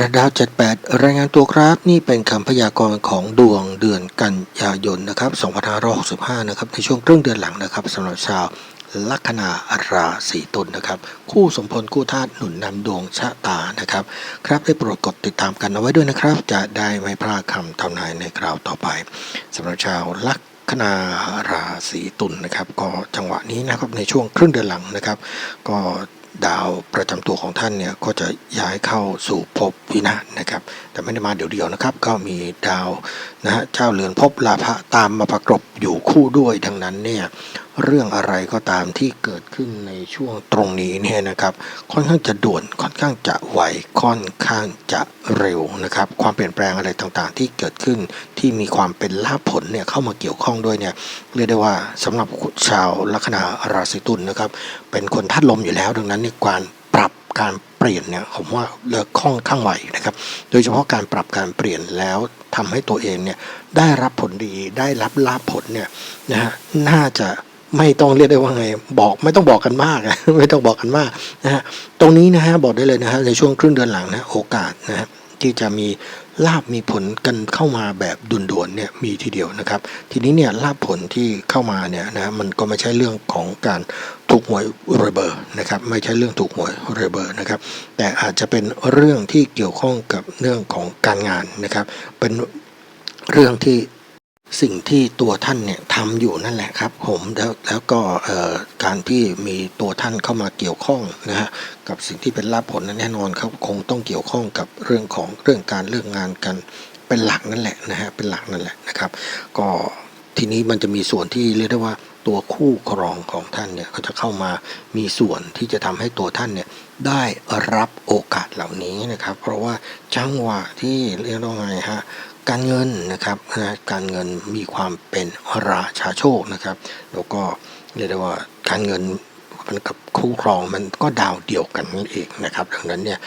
ระดาว78 รายงานตัวครับ นี่เป็นคำพยากรณ์ของดวงเดือนกันยายนนะครับ2565นะครับ ในช่วงครึ่งเดือนหลังนะครับสำหรับชาวลัคนาราศีตุลนะครับ คู่สมพลคู่ธาตุหนุนนำดวงชะตานะครับ ครับได้โปรดกดติดตามกันเอาไว้ด้วยนะครับ จะได้ไม่พลาดคำทำนายในคราวต่อไปสำหรับชาวลัคนาราศีตุลนะครับ ก็จังหวะนี้นะครับในช่วงครึ่งเดือนหลังนะครับ ก็ ดาวประจำตัวของท่านเนี่ยก็จะย้ายเข้าสู่ภพวินาศนะครับ แต่ไม่ได้มาเดี๋ยวๆนะครับ ก็มีดาวนะฮะเจ้าเรือนภพลาภะตามมาประกบอยู่คู่ด้วยดังนั้นเนี่ยเรื่องอะไรก็ตามที่เกิดขึ้นในช่วงตรงนี้เนี่ยนะครับ ค่อนข้างจะด่วนค่อนข้างจะไวค่อนข้างจะเร็วนะครับ ความเปลี่ยนแปลงอะไรต่างๆ ที่เกิดขึ้นที่มีความเป็นลาภผลเนี่ยเข้ามาเกี่ยวข้องด้วยเนี่ยเรียกได้ว่าสำหรับชาวลัคนาราศีตุลนะครับ เป็นคนธาตุลมอยู่แล้วดังนั้นในการ การเปลี่ยนเนี่ยผมว่าเลิกค่องข้างไวนะครับ โดยเฉพาะการปรับการเปลี่ยนแล้วทำให้ตัวเองเนี่ยได้รับผลดีได้รับลาภผลเนี่ยนะฮะน่าจะไม่ต้องเรียกได้ว่าไงบอกไม่ต้องบอกกันมากอะไม่ต้องบอกกันมากนะฮะตรงนี้นะฮะบอกได้เลยนะฮะในช่วงครึ่งเดือนหลังนะโอกาสนะฮะที่จะมี ลาบมีผลกันเข้ามาแบบด่วนๆเนี่ยมีทีเดียวนะครับ ทีนี้เนี่ยลาบผลที่เข้ามาเนี่ยนะมันก็ไม่ใช่เรื่องของการถูกหวยเรเบอร์นะครับไม่ใช่เรื่องถูกหวยเรเบอร์นะครับ แต่อาจจะเป็นเรื่องที่เกี่ยวข้องกับเรื่องของการงานนะครับ เป็นเรื่องที่ สิ่งที่ตัวท่านเนี่ยทำอยู่นั่นแหละครับ ผมแล้วแล้วก็เอ่อการที่มีตัวท่านเข้ามาเกี่ยวข้องนะฮะกับสิ่งที่เป็นลาภผลนั้นแน่นอนเขาคงต้องเกี่ยวข้องกับเรื่องของเรื่องการเรื่องงานกันเป็นหลักนั่นแหละนะฮะเป็นหลักนั่นแหละนะครับ ก็ทีนี้มันจะมีส่วนที่เรียกได้ว่าตัวคู่ครองของท่านเนี่ยก็จะเข้ามามีส่วนที่จะทำให้ตัวท่านเนี่ยได้รับโอกาสเหล่านี้นะครับ เพราะว่าจังหวะที่เรียกว่าไงฮะ การเงินนะครับนะการเงินมีความเป็นราชาโชคนะครับ แล้วก็เรียกได้ว่าการเงินมันกับคู่ครองมันก็ดาวเดียวกันนั่นเองนะครับ ดังนั้นเนี่ย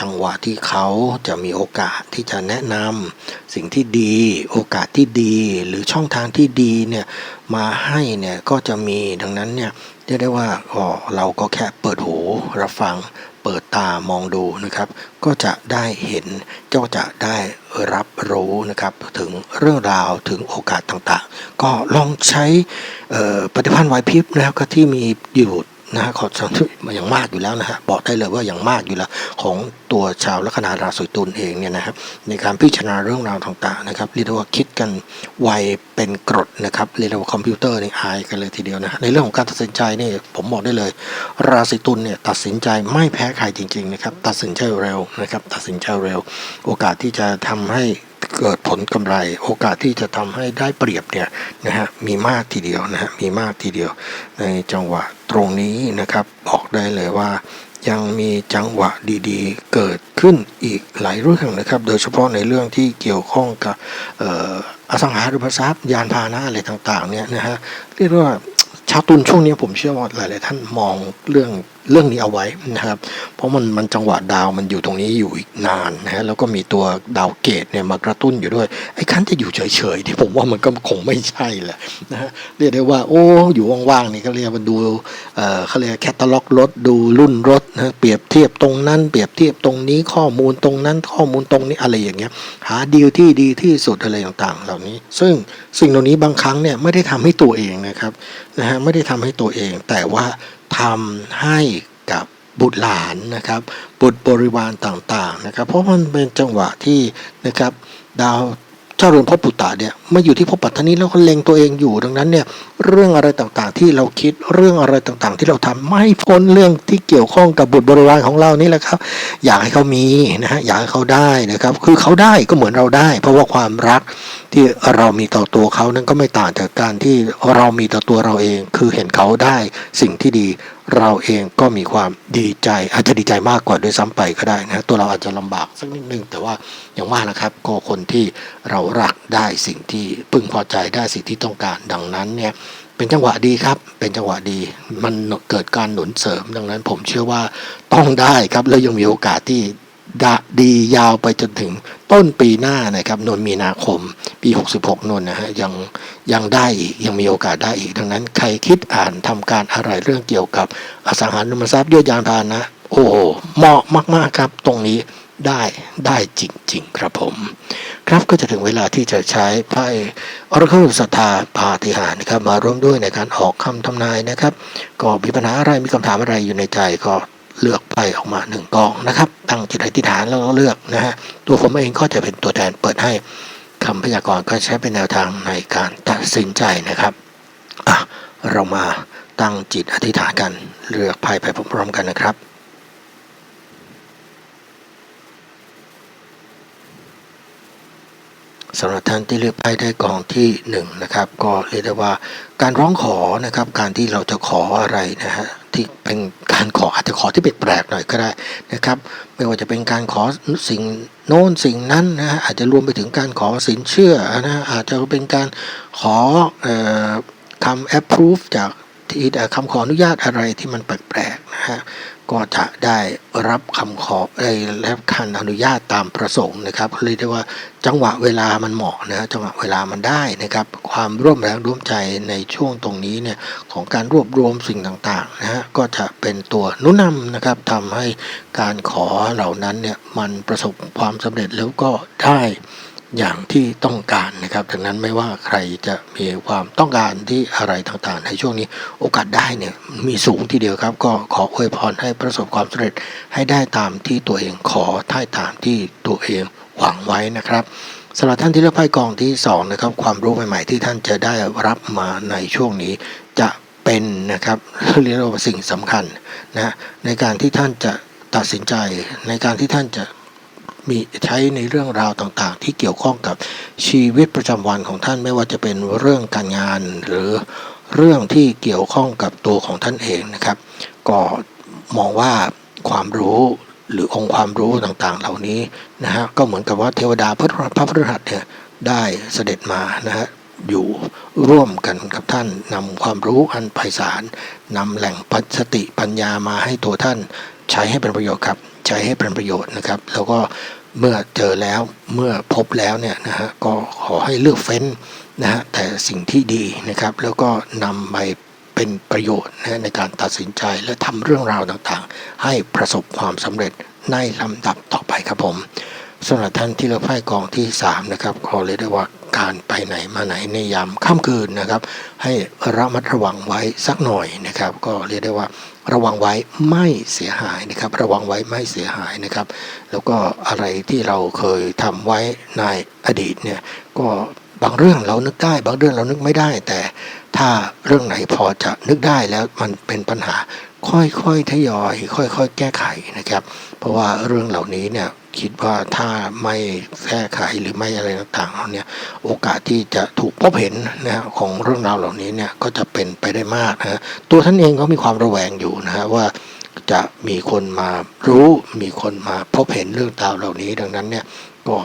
จังหวะที่เขาจะมีโอกาสที่จะแนะนำสิ่งที่ดี โอกาสที่ดี หรือช่องทางที่ดีเนี่ยมาให้เนี่ยก็จะมีดังนั้นเนี่ยเรียกได้ว่าอ๋อเราก็แค่เปิดหูรับฟัง ปิดตามองดูนะครับ ก็จะได้เห็นก็จะได้รับรู้นะครับถึงเรื่องราวถึงโอกาสต่างๆ ก็ลองใช้ปฏิพันธ์ไหวพริบนะครับที่มีอยู่ นะฮะขอสอนมาอย่างมากอยู่แล้วนะฮะบอกได้เลยว่าอย่างมากอยู่แล้วของตัวชาวลัคนาราศีตุลเองเนี่ยนะครับในการพิจารณาเรื่องราวต่างๆนะครับเรียกว่าคิดกันไวเป็นกรดนะครับเรียกว่าคอมพิวเตอร์นี่อายกันเลยทีเดียวนะในเรื่องของการตัดสินใจนี่ผมบอกได้เลย ราศีตุลเนี่ยตัดสินใจไม่แพ้ใครจริงๆนะครับตัดสินใจเร็วนะครับตัดสินใจเร็ว โอกาสที่จะทำให้ เกิดผลกำไร โอกาสที่จะทำให้ได้เปรียบเนี่ยนะฮะมีมากทีเดียวนะฮะมีมากทีเดียว ในจังหวะตรงนี้นะครับบอกได้เลยว่ายังมีจังหวะดีๆ เกิดขึ้นอีกหลายเรื่องนะครับ โดยเฉพาะในเรื่องที่เกี่ยวข้องกับอสังหาริมทรัพย์ยานพาหนะอะไรต่างๆเนี่ยนะฮะเรียกว่าชาวตุลช่วงนี้ผมเชื่อว่าหลายๆท่านมองเรื่อง เรื่องนี้เอาไว้นะครับ เพราะมันมันจังหวะดาวมันอยู่ตรงนี้อยู่อีกนานนะฮะแล้วก็มีตัวดาวเกตเนี่ยมากระตุ้นอยู่ด้วย ไอ้คันจะอยู่เฉยๆที่ผมว่ามันก็คงไม่ใช่แหละนะฮะเรียกได้ว่า โอ้อยู่ว่างๆนี่ก็เรียกว่าดูเอ่อเขาเรียกแคตตาล็อกรถดูรุ่นรถนะเปรียบเทียบตรงนั้น เปรียบเทียบตรงนี้ข้อมูลตรงนั้นข้อมูลตรงนี้อะไรอย่างเงี้ย หาดีลที่ดีที่สุดอะไรต่างๆ เหล่านี้ ซึ่งสิ่งเหล่านี้บางครั้งเนี่ยไม่ได้ทำให้ตัวเองนะครับนะฮะไม่ได้ทำให้ตัวเองแต่ว่า ทำให้กับบุตรหลานนะครับ บุตรบริวารต่างๆนะครับ เพราะมันเป็นจังหวะที่นะครับดาว เจ้าเรือนพ่อปุตตะเนี่ยมาอยู่ที่ภพปัตตานีแล้วก็เล็งตัวเองอยู่ดังนั้นเนี่ยเรื่องอะไรต่างๆที่เราคิดเรื่องอะไรต่างๆ ที่เราทำไม่พ้นเรื่องที่เกี่ยวข้องกับบุตรบริวารของเรานี่แหละครับ อยากให้เขามีนะฮะอยากให้เขาได้นะครับ คือเขาได้ก็เหมือนเราได้ เพราะว่าความรักที่เรามีต่อตัวเขานั้นก็ไม่ต่างจากการที่เรามีต่อตัวเราเอง คือเห็นเขาได้สิ่งที่ดี เราเองก็มีความดีใจอาจจะดีใจมากกว่าด้วยซ้ำไปก็ได้นะตัวเราอาจจะลำบากสักนิดนึง แต่ว่าอย่างว่านะครับ ก็คนที่เรารักได้สิ่งที่พึงพอใจได้สิ่งที่ต้องการดังนั้นเนี่ยเป็นจังหวะดีครับ เป็นจังหวะดี มันเกิดการหนุนเสริม ดังนั้นผมเชื่อว่าต้องได้ครับ แล้วยังมีโอกาสที่ดะดียาวไปจนถึง ต้นปีหน้านะครับนนมีนาคม ปี 66นนนะฮะยังยังได้อีกยังมีโอกาสได้อีก ดังนั้นใครคิดอ่านทำการอะไรเรื่องเกี่ยวกับอสังหาริมทรัพย์ยวดยานพาหนะ โอ้โหเหมาะมาก ๆ ครับ ตรงนี้ได้ได้จริง ๆ ครับผม ครับก็จะถึงเวลาที่จะใช้ไพ่อรคิลศรัทธาปาฏิหาริย์นะครับมาร่วมด้วยในการออกคำทำนายนะครับ ก็มีปัญหาอะไรมีคำถามอะไรอยู่ในใจก็ เลือกไพ่ออกมาหนึ่งกองนะครับตั้งจิตอธิษฐานแล้วก็เลือกนะฮะตัวผมเองก็จะเป็นตัวแทนเปิดให้คำพยากรณ์ก็ใช้เป็นแนวทางในการตัดสินใจนะครับอะเรามาตั้งจิตอธิษฐานกันเลือกไพ่ไปพร้อมๆกันนะครับสำหรับท่านที่เลือกไพ่ได้กองที่หนึ่งนะครับก็เรียกได้ว่าการร้องขอนะครับการที่เราจะขออะไรนะฮะที่เป็นการขออาจจะขอที่แปลกๆหน่อยก็ได้นะครับ ไม่ว่าจะเป็นการขอสิ่งโน้นสิ่งนั้นนะฮะอาจจะรวมไปถึงการขอสินเชื่อนะฮะอาจจะเป็นการขออคำ approve จากที่คำขออนุญาตอะไรที่มันแปลกๆนะฮะ ก็จะได้รับคำขอได้รับการอนุญาตตามประสงค์นะครับเรียกได้ว่าจังหวะเวลามันเหมาะนะจังหวะเวลามันได้นะครับ ความร่วมแรงร่วมใจในช่วงตรงนี้เนี่ยของการรวบรวมสิ่งต่างๆนะฮะก็จะเป็นตัวนุนนำนะครับทำให้การขอเหล่านั้นเนี่ยมันประสบความสำเร็จแล้วก็ได้ อย่างที่ต้องการนะครับดังนั้นไม่ว่าใครจะมีความต้องการที่อะไรต่างๆ ในช่วงนี้โอกาสได้เนี่ยมีสูงทีเดียวครับ ก็ขออวยพรให้ประสบความสำเร็จให้ได้ตามที่ตัวเองขอได้ตามที่ตัวเองหวังไว้นะครับสำหรับท่านที่เลือกไพ่กองที่สองนะครับความรู้ใหม่ๆ ที่ท่านจะได้รับมาในช่วงนี้จะเป็นนะครับเรียกว่าสิ่งสำคัญนะในการที่ท่านจะตัดสินใจในการที่ท่านจะ มีใช้ในเรื่องราวต่างๆ ที่เกี่ยวข้องกับชีวิตประจำวันของท่านไม่ว่าจะเป็นเรื่องการงาน หรือเรื่องที่เกี่ยวข้องกับตัวของท่านเองนะครับ ก็มองว่าความรู้หรือองค์ความรู้ต่างๆ เหล่านี้นะฮะก็เหมือนกับว่าเทวดาพระพระพฤหัสเนี่ยได้เสด็จมานะฮะอยู่ร่วมกันกับท่านนำความรู้อันไพศาลนำแหล่งปัสติปัญญามาให้ตัวท่านใช้ให้เป็นประโยชน์ครับ ใช้ให้เป็นประโยชน์นะครับ แล้วก็เมื่อเจอแล้วเมื่อพบแล้วเนี่ยนะฮะก็ขอให้เลือกเฟ้นนะฮะแต่สิ่งที่ดีนะครับ แล้วก็นำไปเป็นประโยชน์นะในการตัดสินใจและทำเรื่องราวต่างๆ ให้ประสบความสำเร็จในลำดับต่อไปครับผมสำหรับท่านที่เลือกไพ่กองที่ 3 นะครับขอเลยได้ว่าการไปไหนมาไหนในยามค่ำคืนนะครับ ให้ระมัดระวังไว้สักหน่อยนะครับ ก็เรียกได้ว่า ระวังไว้ไม่เสียหายนะครับ ระวังไว้ไม่เสียหายนะครับ แล้วก็อะไรที่เราเคยทำไว้ในอดีตเนี่ยก็บางเรื่องเรานึกได้ บางเรื่องเรานึกไม่ได้ แต่ถ้าเรื่องไหนพอจะนึกได้แล้วมันเป็นปัญหาค่อยๆทยอย ค่อย ๆ แก้ไขนะครับ เพราะว่าเรื่องเหล่านี้เนี่ย คิดว่าถ้าไม่แก้ไขหรือไม่อะไรต่างๆเนี่ยโอกาสที่จะถูกพบเห็นนะของเรื่องราวเหล่านี้เนี่ยก็จะเป็นไปได้มากนะตัวท่านเองก็มีความระแวงอยู่นะฮะว่าจะมีคนมารู้มีคนมาพบเห็นเรื่องราวเหล่านี้ ดังนั้นเนี่ยก็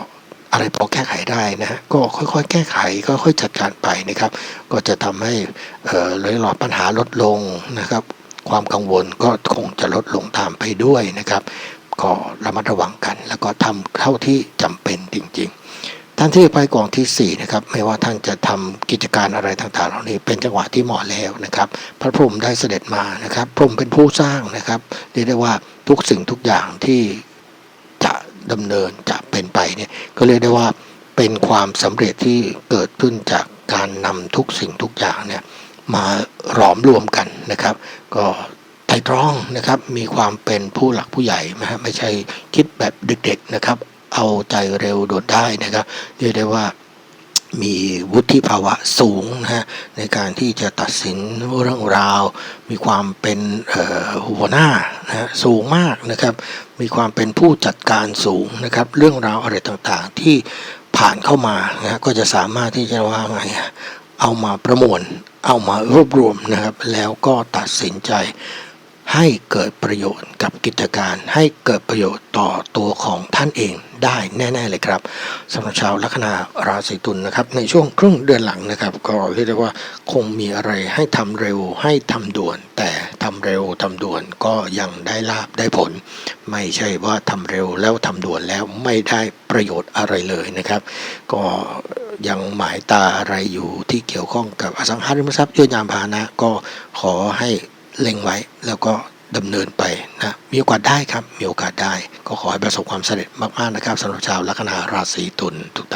อะไรพอแก้ไขได้นะฮะก็ค่อยๆ แก้ไขค่อยๆจัดการไปนะครับ ก็จะทำให้เอ่อเลยหลอดปัญหาลดลงนะครับ ความกังวลก็คงจะลดลงตามไปด้วยนะครับ ก็ระมัดระวังกัน แล้วก็ทำเท่าที่จำเป็นจริง ๆ ท่านที่ไปกองที่4นะครับไม่ว่าท่านจะทำกิจการอะไรต่างๆเหล่านี้เป็นจังหวะที่เหมาะแล้วนะครับ พระพรหมได้เสด็จมานะครับ พรหมเป็นผู้สร้างนะครับเรียกได้ว่าทุกสิ่งทุกอย่างที่จะดำเนินจะเป็นไปเนี่ยก็เรียกได้ว่าเป็นความสำเร็จที่เกิดขึ้นจากการนำทุกสิ่งทุกอย่างเนี่ยมาหลอมรวมกันนะครับ ก็ ตรตรองนะครับ มีความเป็นผู้หลักผู้ใหญ่นะฮะไม่ใช่คิดแบบเด็กๆนะครับ เอาใจเร็วโดดได้นะครับเรียกได้ว่ามีวุฒิภาวะสูงนะฮะในการที่จะตัดสินเรื่องราว มีความเป็นหัวหน้านะฮะสูงมากนะครับ มีความเป็นผู้จัดการสูงนะครับ เรื่องราวอะไรต่างๆที่ผ่านเข้ามานะก็จะสามารถที่จะว่าไงเอามาประมวล เอามารวบรวมนะครับ แล้วก็ตัดสินใจ ให้เกิดประโยชน์กับกิจการ ให้เกิดประโยชน์ต่อตัวของท่านเองได้แน่ๆเลยครับสำหรับชาวลัคนาราศีตุลนะครับ ในช่วงครึ่งเดือนหลังนะครับ ก็เรียกได้ว่าคงมีอะไรให้ทำเร็วให้ทำด่วน แต่ทำเร็วทำด่วนก็ยังได้ลาบได้ผล ไม่ใช่ว่าทำเร็วแล้วทำด่วนแล้วไม่ได้ประโยชน์อะไรเลยนะครับ ก็ยังหมายตาอะไรอยู่ที่เกี่ยวข้องกับอสังหาริมทรัพย์ยวดยานพาหนะก็ขอให้ เล็งไว้แล้วก็ดำเนินไปนะมีโอกาสได้ครับมีโอกาสได้ ก็ขอให้ประสบความสำเร็จมากๆนะครับสำหรับชาวลัคนาราศีตุลทุกท่าน